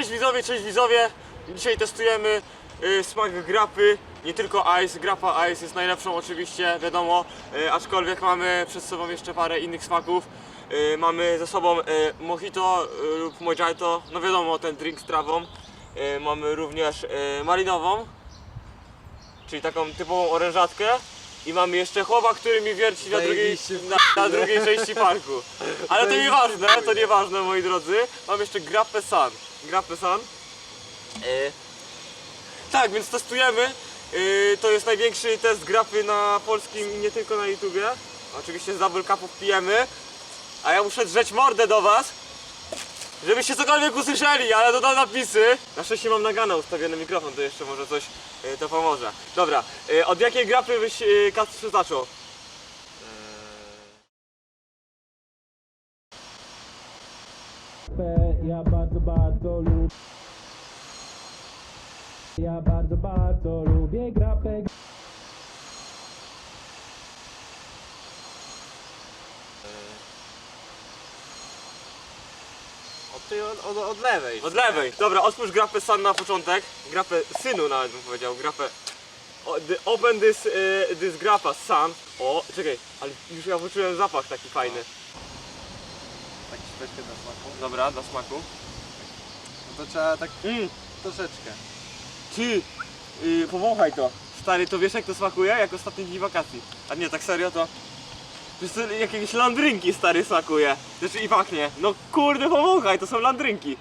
Cześć widzowie, cześć widzowie. Dzisiaj testujemy y, smak grapy. Nie tylko ice, grapa ice jest najlepszą oczywiście, wiadomo. Y, aczkolwiek mamy przed sobą jeszcze parę innych smaków. Y, mamy ze sobą y, mojito y, lub mojito, no wiadomo ten drink z trawą. Y, mamy również y, malinową, czyli taką typową orężatkę. I mamy jeszcze chłopa, który mi wierci na drugiej, na, na drugiej części parku. Ale to nieważne, to nieważne moi drodzy. Mam jeszcze Grappę Sun. Grappę Sun. E, tak, więc testujemy. E, to jest największy test grapy na polskim i nie tylko na YouTubie. Oczywiście z Double Cupów pijemy. A ja muszę drzeć mordę do was. Żebyście cokolwiek usłyszeli, ale dodam napisy. Na szczęście mam nagana ustawiony mikrofon, to jeszcze może coś e, to pomoże. Dobra, od jakiej grapy byś e, Kacprze zaczął? Ja bardzo, bardzo lubię. Ja bardzo, bardzo lubię grapę. Od tej, od, od, od lewej. Od lewej. Dobra, otwórz grapę Sun na początek. Grapę synu nawet bym powiedział. Grapę. O, the, open this, y, this grappa Sun. O, czekaj, ale już ja poczułem zapach taki fajny. Tak troszkę na smaku. Dobra, dla smaku. No to trzeba tak Mmm, troszeczkę. ty, y, powąchaj to. Stary, to wiesz jak to smakuje? Jak ostatni dzień wakacji. A nie, tak serio to... Jest to jakieś landrynki stary smakuje. Znaczy i pachnie. No kurde, powąchaj, to są landrynki.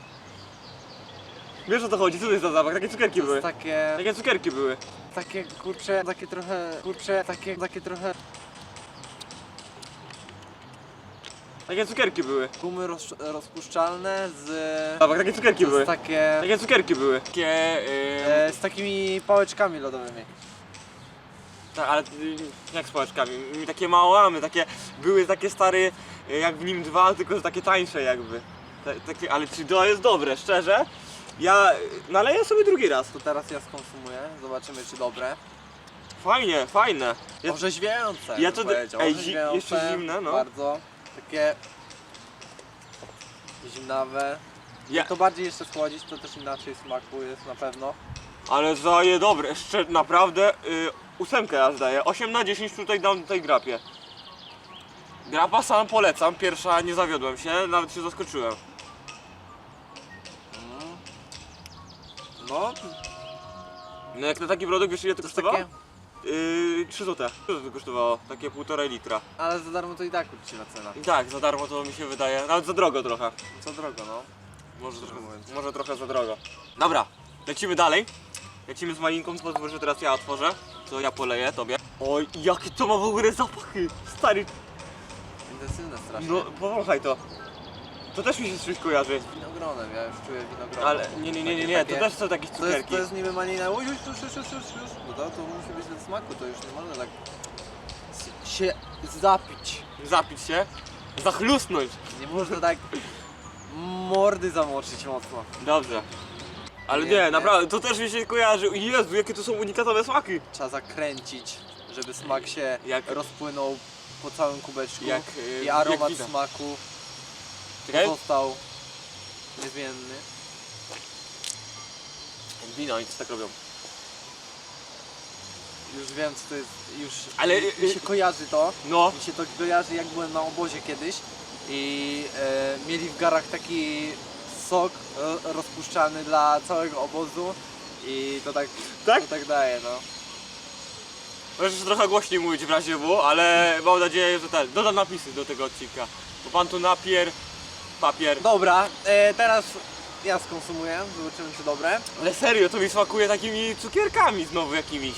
Wiesz o co chodzi? Co to jest za zapach? Takie cukierki To były. jest takie, Takie cukierki były. takie kurcze, takie trochę, kurcze, takie, takie trochę Takie cukierki były. gumy roz, rozpuszczalne z, Zapach, takie cukierki były. jest takie, Takie cukierki były. Takie, yy, e, z takimi pałeczkami lodowymi. tak, ale jak z pałeczkami? Mi Takie małamy, takie, były takie stare, yy, jak w nim dwa, tylko że takie tańsze jakby. Ta, takie, ale czy to jest dobre, szczerze? Ja naleję sobie drugi raz. To teraz ja skonsumuję, zobaczymy czy dobre. Fajnie, fajne. Ja, Orzeźwiające, ja bym to- powiedział. ej, zi- Orzeźwiające, jeszcze zimne, no. Bardzo. Takie zimnawe. ja, To bardziej jeszcze schłodzić, to też inaczej smaku jest na pewno. ale zaje dobre, jeszcze naprawdę yy, ósemkę ja zdaję. 8 na 10 tutaj dam tej grapie. Grapa sam polecam, pierwsza nie zawiodłem się, nawet się zaskoczyłem. Mm. No, No jak na taki produkt wiesz ile to kosztowało? takie, Yy, 3 zł. 3 zł kosztowało, takie półtorej litra. ale za darmo to i tak uczciwa cena. I tak, za darmo to mi się wydaje, nawet za drogo trochę. Co drogo, no. Może, trochę, mówiąc. może trochę za drogo. Dobra, lecimy dalej. Lecimy z malinką, pozwól, że teraz ja otworzę. To ja poleję tobie. Oj, jakie to ma w ogóle zapachy! Stary, Intensywne strasznie. no powąchaj to. To też mi się z czymś kojarzy. Winogronem, ja już czuję winogrono. Ale nie, nie, nie, nie, nie, to Takie- też są jakieś To jest, cukierki. to jest niby malina. Uj, już, już, już, już, już, już. To, to musi być ten smaku, to już nie można tak s- się zapić. Zapić się, zachlusnąć. Nie można tak mordy zamoczyć mocno. Dobrze. Ale Nie, nie, nie. naprawdę, to też mi się kojarzy. Jezu, jakie to są unikatowe smaki. Trzeba zakręcić, żeby smak się Jak- rozpłynął po całym kubeczku Jak, i aromat jak smaku Czekaj. pozostał niezmienny. Wino, oni tak robią. Już wiem co to jest, już Ale, mi, y, się kojarzy to. No, Mi się to kojarzy jak byłem na obozie kiedyś i e, mieli w garach taki sok ro, rozpuszczalny dla całego obozu i to tak, Tak? to tak daje no. możesz trochę głośniej mówić w razie W, ale mam nadzieję, że ten, dodam napisy do tego odcinka. Bo pan tu napier, papier. Dobra, e, teraz ja skonsumuję, zobaczymy czy dobre. Ale serio, to mi smakuje takimi cukierkami znowu jakimiś.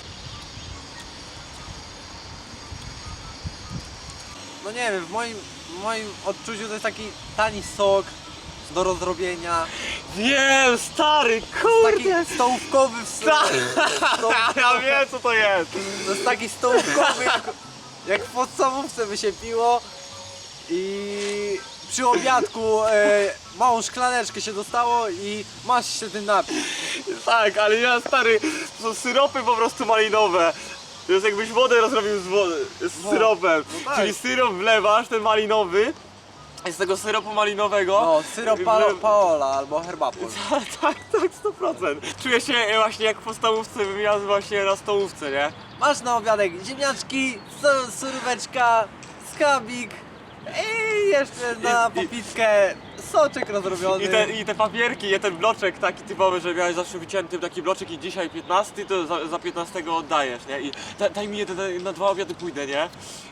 No nie wiem, w moim, w moim odczuciu to jest taki tani sok do rozrobienia, Wiem, stary, taki kurde. stołówkowy w Sta- ja wiem co to jest. To jest taki stołówkowy, jak, jak w podstawówce by się piło i przy obiadku e, małą szklaneczkę się dostało i masz się tym napić. Tak, ale ja stary, to są syropy po prostu malinowe. To jest jakbyś wodę rozrobił z, wody, z No, syropem. no tak. Czyli syrop wlewasz, ten malinowy, z tego syropu malinowego. No, syrop palo, paola albo herbapol. tak, tak, tak, 100%. Czuję się e, właśnie jak w podstawówce, bym jadł właśnie na stołówce, nie? Masz na obiadek ziemniaczki, su- suróweczka, skabik i jeszcze na I- i- popitkę soczek rozrobiony. I te, I te papierki, i ten bloczek taki typowy, że miałeś zawsze wycięty taki bloczek i dzisiaj 15, to za, za 15 oddajesz, nie? I da, daj mi jeden, na dwa obiady pójdę, nie?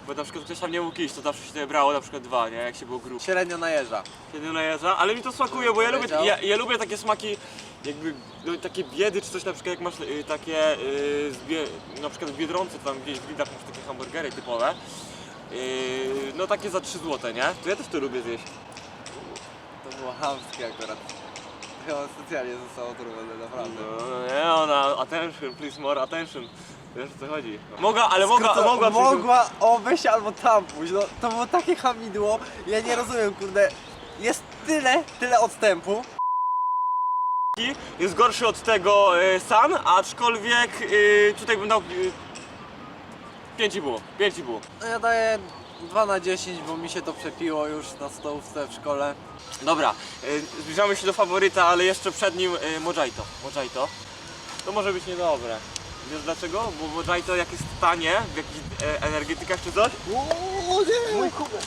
Bo na przykład ktoś tam nie mógł iść, to zawsze się to brało na przykład dwa, nie? Jak się było grubo. Średnio najeżdża. Kiedy najeżdża, ale mi to smakuje, bo ja lubię, ja, ja lubię takie smaki, jakby no, takie biedy czy coś na przykład jak masz y, takie, y, z bie, na przykład w Biedronce, tam gdzieś w Lidlach masz takie hamburgery typowe, y, no takie za 3 zł, nie? To ja też to lubię zjeść. To było chamskie akurat. Chyba specjalnie zostało to robione, naprawdę. No nie, ona, attention, please more attention. Wiesz o co chodzi. Mogła, ale mogła, Skrót- mogła, mogła mogła obejść albo tam pójść. No, to było takie hamidło. Ja nie rozumiem, kurde. Jest tyle, tyle odstępu. jest gorszy od tego y, San, aczkolwiek y, tutaj bym dał y, 5,5, 5,5. No ja daję 2 na 10, bo mi się to przepiło już na stołówce w szkole. Dobra, y, zbliżamy się do faworyta, ale jeszcze przed nim y, Mojito. Mojito. To może być niedobre. Wiesz dlaczego? Bo Mojito jak jest tanie w jakichś e, energetykach czy coś, nie! Mój kubek.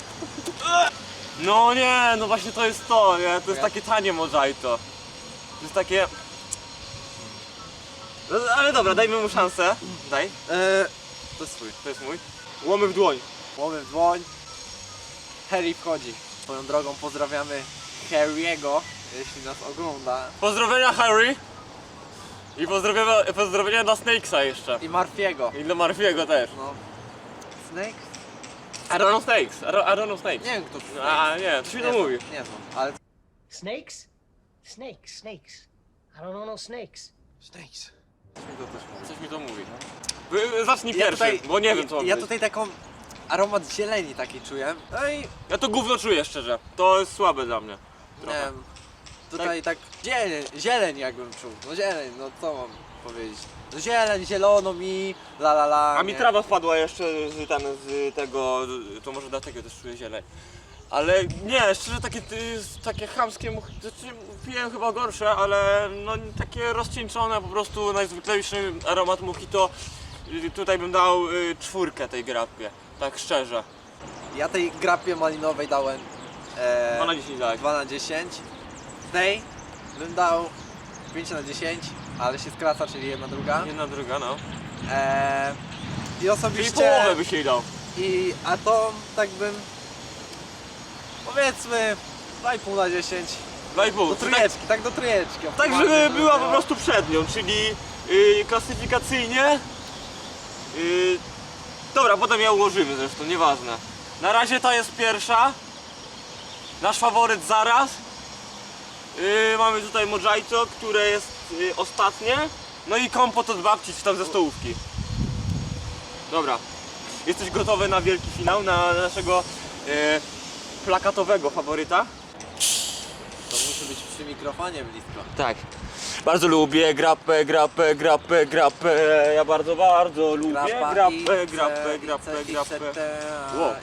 No nie, no właśnie to jest to, nie? To jest takie tanie mojito. To jest takie... No, ale dobra, dajmy mu szansę. Daj, E, to jest swój. to jest mój. Łomy w dłoń. Łomy w dłoń. Harry wchodzi. Swoją drogą pozdrawiamy Harry'ego, jeśli nas ogląda. Pozdrowienia Harry. I pozdrowienia, pozdrowienia dla Snakesa jeszcze. I Marfiego. I dla Marfiego też. No. Snake? I don't know Snakes, I don't, I don't know Snakes. Nie wiem kto to A nie, to się nie znam, mówi. Nie znam, ale... Snakes? Snakes, snakes. I don't know no snakes. Snakes. Coś mi to mówi. Wy- Zacznij Ja pierwszy, tutaj, bo nie wiem co mam Ja powiedzieć. tutaj taką aromat zieleni taki czuję. No i Ja to gówno czuję szczerze. To jest słabe dla mnie. nie Trochę. wiem, tutaj tak zieleń, zieleń jakbym czuł. No zieleń, no co mam powiedzieć. No zieleń, zielono mi, la la la. A mi nie? trawa wpadła jeszcze z, ten, z tego, to może dlatego też czuję zieleń. Ale nie, szczerze takie, takie chamskie, mu- znaczy piłem chyba gorsze, ale no takie rozcieńczone po prostu najzwyklejszy aromat mojito. Y, Tutaj bym dał y, czwórkę tej grapie, tak szczerze. Ja tej grapie malinowej dałem e, 2 na 10 dać. 2 na 10. Tej bym dał 5 na 10, ale się skraca, czyli jedna druga. Jedna druga, no. E, I Czyli osobiście... połowę byś jej dał. I, a to tak bym powiedzmy 2,5 na 10 2,5. do trójeczki, tak do trójeczki. Tak, żeby była po prostu przed nią, czyli y, klasyfikacyjnie. y, dobra, potem ja ułożymy zresztą, nieważne. Na razie to jest pierwsza. Nasz faworyt zaraz. Y, mamy tutaj Mojito, które jest y, ostatnie. No i kompot od babci, czy tam ze stołówki. Dobra. Jesteś gotowy na wielki finał, na naszego y, plakatowego faworyta? To musi być przy mikrofonie blisko. Tak. Bardzo lubię grapę, grapę, grapę, grapę. Ja bardzo, bardzo lubię grapę, grapę, grapę, grapę. Wow. Wow.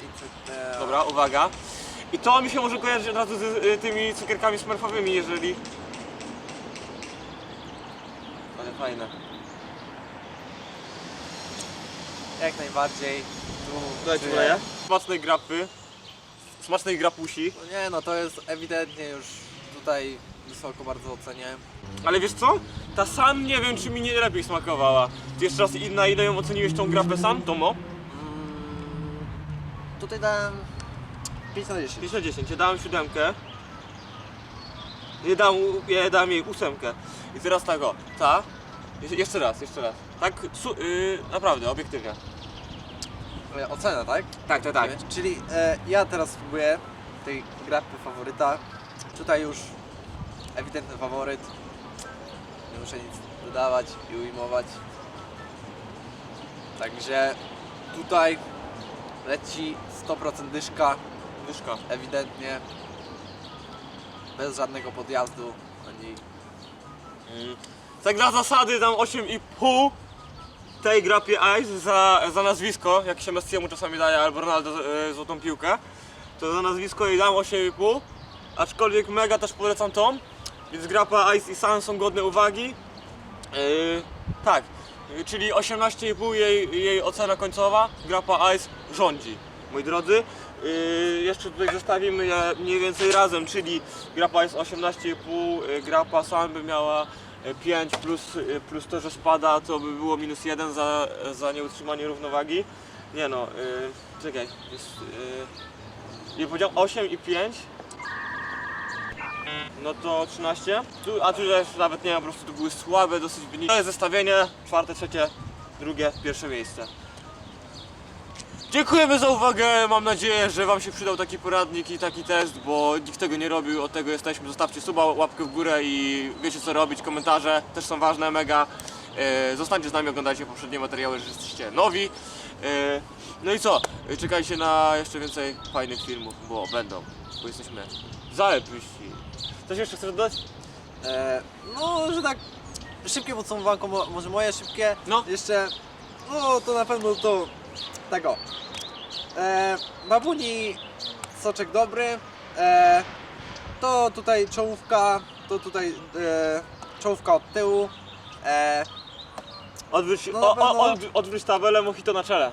Dobra, uwaga. I to mi się może kojarzyć od razu z y, tymi cukierkami smurfowymi, jeżeli... Ale fajne. Jak najbardziej. Tu Dajcie wleję. Smacznej grapy. Smacznej grapusi. No nie no, to jest ewidentnie już tutaj wysoko bardzo ocenię. Ale wiesz co? Ta San nie wiem czy mi nie lepiej smakowała. Ty jeszcze raz i- na ile ją oceniłeś tą grapę San, Tomo? Mm, tutaj dałem 5 na 10. 5 na 10, ja dałem siódemkę. Nie dam, ja dałem jej ósemkę. I teraz tak o, ta. Je- Jeszcze raz, jeszcze raz. Tak, su, yy, naprawdę, obiektywnie. E, Ocena, tak? Tak, tak, tak. Czyli e, ja teraz spróbuję tej grapy faworyta. Tutaj już ewidentny faworyt. Nie muszę nic dodawać i ujmować. Także tutaj leci 100% dyszka, Dyszka. ewidentnie. Bez żadnego podjazdu ani Mm. Tak dla zasady dam 8,5 tej grapie Ice za, za nazwisko, jak się Messiemu czasami daje, albo Ronaldo e, złotą piłkę. to za nazwisko jej dam 8,5. Aczkolwiek mega też polecam tą. Więc grappa Ice i Sun są godne uwagi. Yy, tak, czyli 18,5 jej, jej ocena końcowa. Grappa Ice rządzi, moi drodzy. Yy, jeszcze tutaj zestawimy je mniej więcej razem, czyli grappa Ice 18,5, yy, grappa Sun by miała 5 plus, yy, plus to, że spada, to by było minus 1 za, za nieutrzymanie równowagi. Nie no, yy, czekaj, jest, yy, nie powiedział 8 i 5. No to 13. Tu, a tu też nawet nie wiem, po prostu to były słabe dosyć wyniki. To jest zestawienie, czwarte, trzecie, drugie, pierwsze miejsce. Dziękujemy za uwagę, mam nadzieję, że Wam się przydał taki poradnik i taki test, bo nikt tego nie robił, od tego jesteśmy. Zostawcie suba, łapkę w górę i wiecie co robić, komentarze też są ważne, mega. E, Zostańcie z nami, oglądajcie poprzednie materiały, że jesteście nowi. E, No i co, E, czekajcie na jeszcze więcej fajnych filmów, bo będą, bo jesteśmy zajebiści. Coś jeszcze chcesz dodać? E, no, że tak szybkie podsumowanko, mo- może moje szybkie. No. Jeszcze, no to na pewno to tego. E, babuni soczek dobry. E, to tutaj czołówka, to tutaj e, czołówka od tyłu. E, Odwróć, No na o, o, pewno- od, odwróć tabelę, mojito na czele.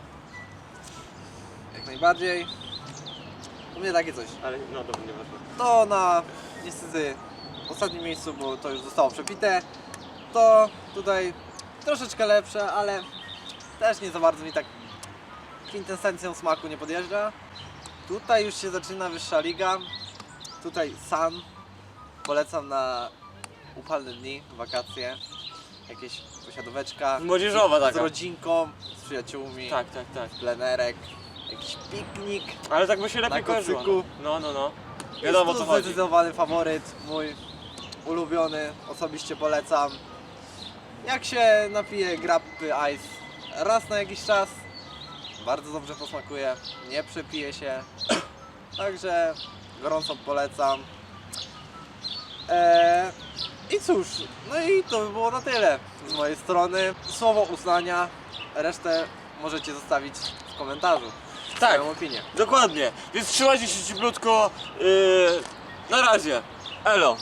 jak najbardziej. U mnie takie coś. Ale no dobra. To na niestety ostatnim miejscu, bo to już zostało przepite. To tutaj troszeczkę lepsze, ale też nie za bardzo mi tak kwintesencją smaku nie podjeżdża. Tutaj już się zaczyna wyższa liga. Tutaj Sun. Polecam na upalne dni, wakacje. Jakieś posiadóweczka. Młodzieżowa taka. Z rodzinką, z przyjaciółmi. Tak, tak, tak. Plenerek. Jakiś piknik. Ale tak by się lepiej kojarzyło. No, no, no. Jest Wiadomo to co chodzi. zdecydowany faworyt, mój ulubiony, osobiście polecam. Jak się napije grappy ice raz na jakiś czas, bardzo dobrze posmakuje, nie przepije się, także gorąco polecam. Eee, I cóż, no i to by było na tyle z mojej strony. Słowo uznania, resztę możecie zostawić w komentarzu. Tak. Swoją opinię. Dokładnie. Więc trzymajcie się cieplutko. Yy, na razie. Elo.